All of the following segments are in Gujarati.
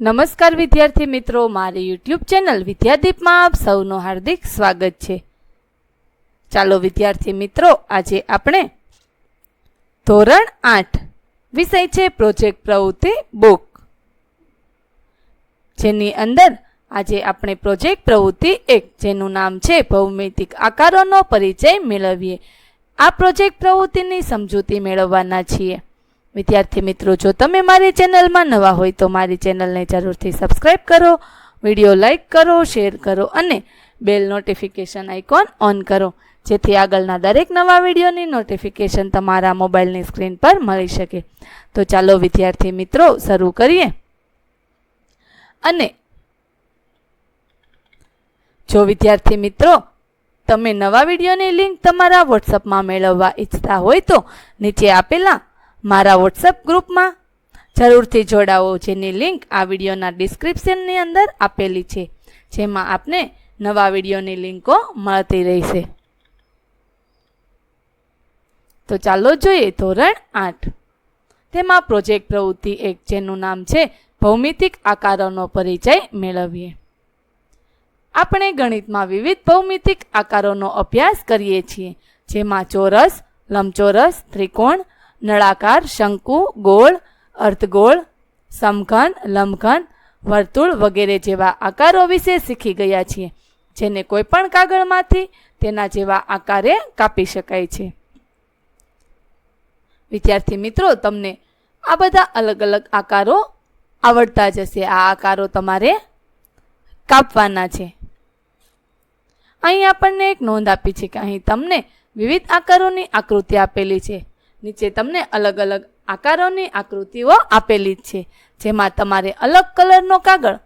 નમસ્કાર વિદ્યાર્થી મિત્રો, મારી યુટ્યુબ ચેનલ વિદ્યાદીપમાં આપ સૌનું હાર્દિક સ્વાગત છે. ચાલો વિદ્યાર્થી મિત્રો, આજે આપણે ધોરણ આઠ વિષય છે પ્રોજેક્ટ પ્રવૃત્તિ બુક જેની અંદર આજે આપણે પ્રોજેક્ટ પ્રવૃત્તિ એક, જેનું નામ છે ભૌમિતિક આકારોનો પરિચય મેળવીએ. આ પ્રોજેક્ટ પ્રવૃત્તિની સમજૂતી મેળવવાના છીએ. વિદ્યાર્થી મિત્રો, જો તમે મારી ચેનલમાં નવા હોય તો મારી ચેનલને જરૂરથી સબસ્ક્રાઈબ કરો, વીડિયો લાઈક કરો શેર કરો અને બેલ નોટિફિકેશન આઇકોન ઓન કરો, જેથી આગળના દરેક નવા વિડીયોની નોટિફિકેશન તમારા મોબાઈલની સ્ક્રીન પર મળી શકે. તો ચાલો વિદ્યાર્થી મિત્રો, શરૂ કરીએ. અને જો વિદ્યાર્થી મિત્રો, તમે નવા વિડીયોની લિંક તમારા વોટ્સઅપમાં મેળવવા ઈચ્છતા હોય તો નીચે આપેલા મારા વોટ્સઅપ ગ્રુપમાં જરૂરથી જોડાવો, જેની લિંક આ વિડીયોના ડિસ્ક્રિપ્શનની અંદર આપેલી છે, જેમાં આપને નવા વિડીયોની લિંકો મળતી રહેશે. તો ચાલો જોઈએ ધોરણ આઠ. તેમાં પ્રોજેક્ટ પ્રવૃત્તિ એક, જેનું નામ છે ભૌમિતિક આકારોનો પરિચય મેળવીએ. આપણે ગણિતમાં વિવિધ ભૌમિતિક આકારોનો અભ્યાસ કરીએ છીએ, જેમાં ચોરસ, લંબચોરસ, ત્રિકોણ નળાકાર, શંકુ, ગોળ, અર્ધગોળ, સમઘન, લંબઘન, વર્તુળ વગેરે જેવા આકારો વિશે શીખી ગયા છીએ, જેને કોઈ પણ કાગળમાંથી તેના જેવા આકારે કાપી શકાય છે. વિદ્યાર્થી મિત્રો, તમને આ બધા અલગ અલગ આકારો આવડતા જશે. આ આકારો તમારે કાપવાના છે. અહીં આપણને એક નોંધ આપી છે કે અહીં તમને વિવિધ આકારોની આકૃતિ આપેલી છે. નીચે તમને અલગ અલગ આકારોની આકૃતિઓ આપેલી છે. જેમાં તમારે અલગ કલરનો કાગળ,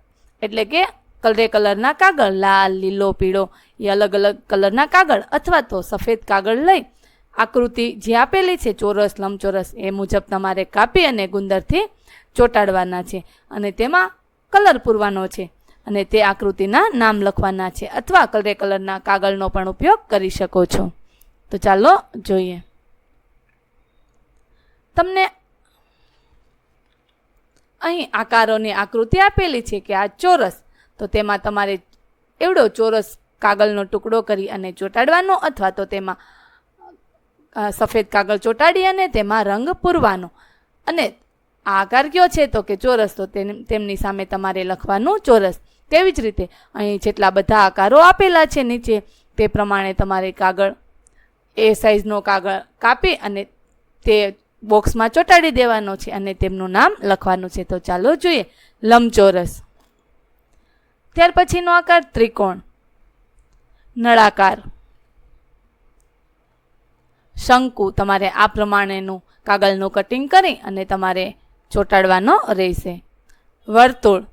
એટલે કે કલરે કલરના કાગળ, લાલ, લીલો, પીળો, એ અલગ અલગ કલરના કાગળ અથવા તો સફેદ કાગળ લઈ આકૃતિ જે આપેલી છે ચોરસ, લંબચોરસ, એ મુજબ તમારે કાપી અને ગુંદરથી ચોંટાડવાના છે. અને તેમાં કલર પૂરવાનો છે. અને તે આકૃતિના નામ લખવાના છે. અથવા કલરે કલરના કાગળનો પણ ઉપયોગ કરી શકો છો. તો ચાલો જોઈએ. તમને અહીં આકારોની આકૃતિ આપેલી છે કે આ ચોરસ, તો તેમાં તમારે એવડો ચોરસ કાગળનો ટુકડો કરી અને ચોંટાડવાનો અથવા તો તેમાં સફેદ કાગળ ચોંટાડી અને તેમાં રંગ પૂરવાનો. અને આ આકાર કયો છે તો કે ચોરસ, તો તેમની સામે તમારે લખવાનું ચોરસ. તેવી જ રીતે અહીં જેટલા બધા આકારો આપેલા છે નીચે, તે પ્રમાણે તમારે કાગળ, એ સાઈઝનો કાગળ કાપી અને તે બોક્સમાં ચોંટાડી દેવાનો છે અને તેમનું નામ લખવાનું છે. તો ચાલો જોઈએ. લંબચોરસ. ત્યાર પછીનો આકાર ત્રિકોણ. નળાકાર. શંકુ. તમારે આ પ્રમાણેનું કાગળનું કટિંગ કરી અને તમારે ચોંટાડવાનો રહેશે. વર્તુળ.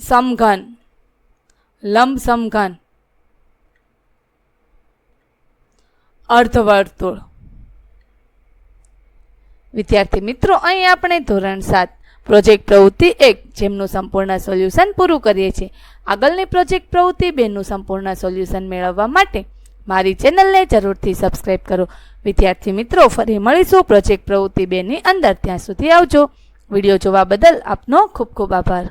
સમઘન. લંબ સમઘન અર્ધવર્તુળ. વિદ્યાર્થી મિત્રો, અહીં આપણે ધોરણ સાત પ્રોજેક્ટ પ્રવૃત્તિ એક, જેમનું સંપૂર્ણ સોલ્યુશન પૂરું કરીએ છીએ. આગળની પ્રોજેક્ટ પ્રવૃત્તિ બેનું સંપૂર્ણ સોલ્યુશન મેળવવા માટે મારી ચેનલને જરૂરથી સબસ્ક્રાઈબ કરો. વિદ્યાર્થી મિત્રો, ફરી મળીશું પ્રોજેક્ટ પ્રવૃત્તિ બેની અંદર. ત્યાં સુધી આવજો. વીડિયો જોવા બદલ આપનો ખૂબ ખૂબ આભાર.